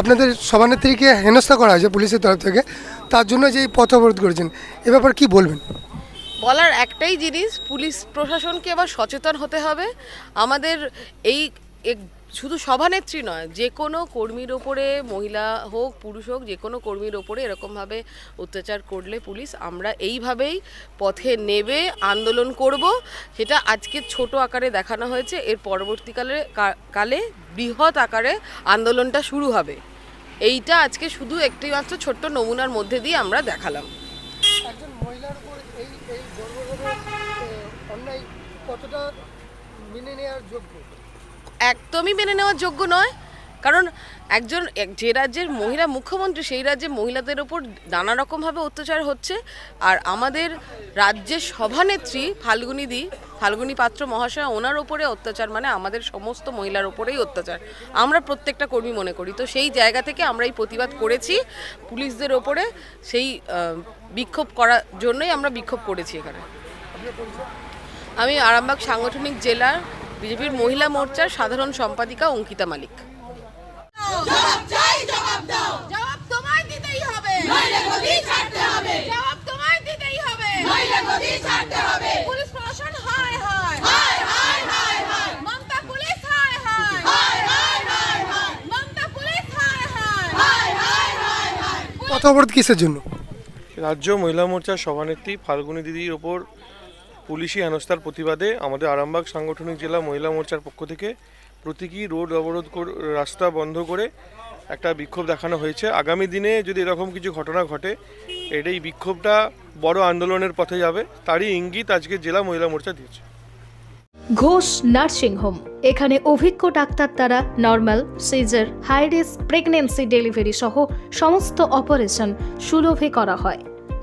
আপনাদের সভানেত্রীকে হেনস্থা করা হয়েছে পুলিশের তরফ থেকে, তার জন্য যে পথ অবরোধ করেছেন, এ ব্যাপার কি বলবেন? বলার একটাই জিনিস, পুলিশ প্রশাসনকে এবার সচেতন হতে হবে। আমাদের এই শুধু সভানেত্রী নয়, যে কোনো কর্মীর ওপরে, মহিলা হোক, পুরুষ হোক, যে কোনো কর্মীর ওপরে এরকমভাবে অত্যাচার করলে পুলিশ আমরা এইভাবেই পথে নেবে, আন্দোলন করব। সেটা আজকে ছোট আকারে দেখানো হয়েছে, এর পরবর্তীকালে কালে বৃহৎ আকারে আন্দোলনটা শুরু হবে। এইটা আজকে শুধু একটি মাত্র ছোট্ট নমুনার মধ্যে দিয়ে আমরা দেখালাম। একজন মহিলার অন্যায় কতটা মেনে নেওয়ার যোগ্য? একদমই মেনে নেওয়ার যোগ্য নয়। কারণ একজন এক- যে রাজ্যের মহিলা মুখ্যমন্ত্রী, সেই রাজ্যে মহিলাদের ওপর নানা রকমভাবে অত্যাচার হচ্ছে। আর আমাদের রাজ্যের সভানেত্রী ফাল্গুনী দি, ফাল্গুনী পাত্র মহাশয়, ওনার ওপরে অত্যাচার মানে আমাদের সমস্ত মহিলার ওপরেই অত্যাচার। আমরা প্রত্যেকটা কর্মী মনে করি। তো সেই জায়গা থেকে আমরা এই প্রতিবাদ করেছি পুলিশদের ওপরে। সেই বিক্ষোভ করার জন্যই আমরা বিক্ষোভ করেছি এখানে। আমি আরামবাগ সাংগঠনিক জেলার বিজেপির মহিলা মোর্চার সাধারণ সম্পাদিকা অঙ্কিতা মালিক। জবাব চাই জবাব দাও। জবাব তোমায় দিতেই হবে। নইলে গদি ছাড়তে হবে। জবাব তোমায় দিতেই হবে। নইলে গদি ছাড়তে হবে। পুলিশ প্রশাসন মমতা পুলিশ মমতা পুলিশ পথ অবরোধ কিসের জন্য? রাজ্য মহিলা মোর্চার সভানেত্রী ফাল্গুনী দিদির ওপর পুলিশি হেনস্থার প্রতিবাদে আমাদের আরামবাগ সাংগঠনিক জেলা মহিলা মোর্চার পক্ষ থেকে প্রতীকী রোড অবরোধ রাস্তা বন্ধ করে একটা বিক্ষোভ দেখানো হয়েছে। আগামী দিনে যদি এরকম কিছু ঘটনা ঘটে, এটাই বিক্ষোভটা বড় আন্দোলনের পথে যাবে। তারই ইঙ্গিত আজকে জেলা মহিলা মোর্চা দিয়েছে। ঘোষ নার্সিং হোম এখানে অভিজ্ঞ ডাক্তার দ্বারা normal, caesar, high risk, pregnancy delivery সহ সমস্ত অপারেশন সুলভে করা হয়।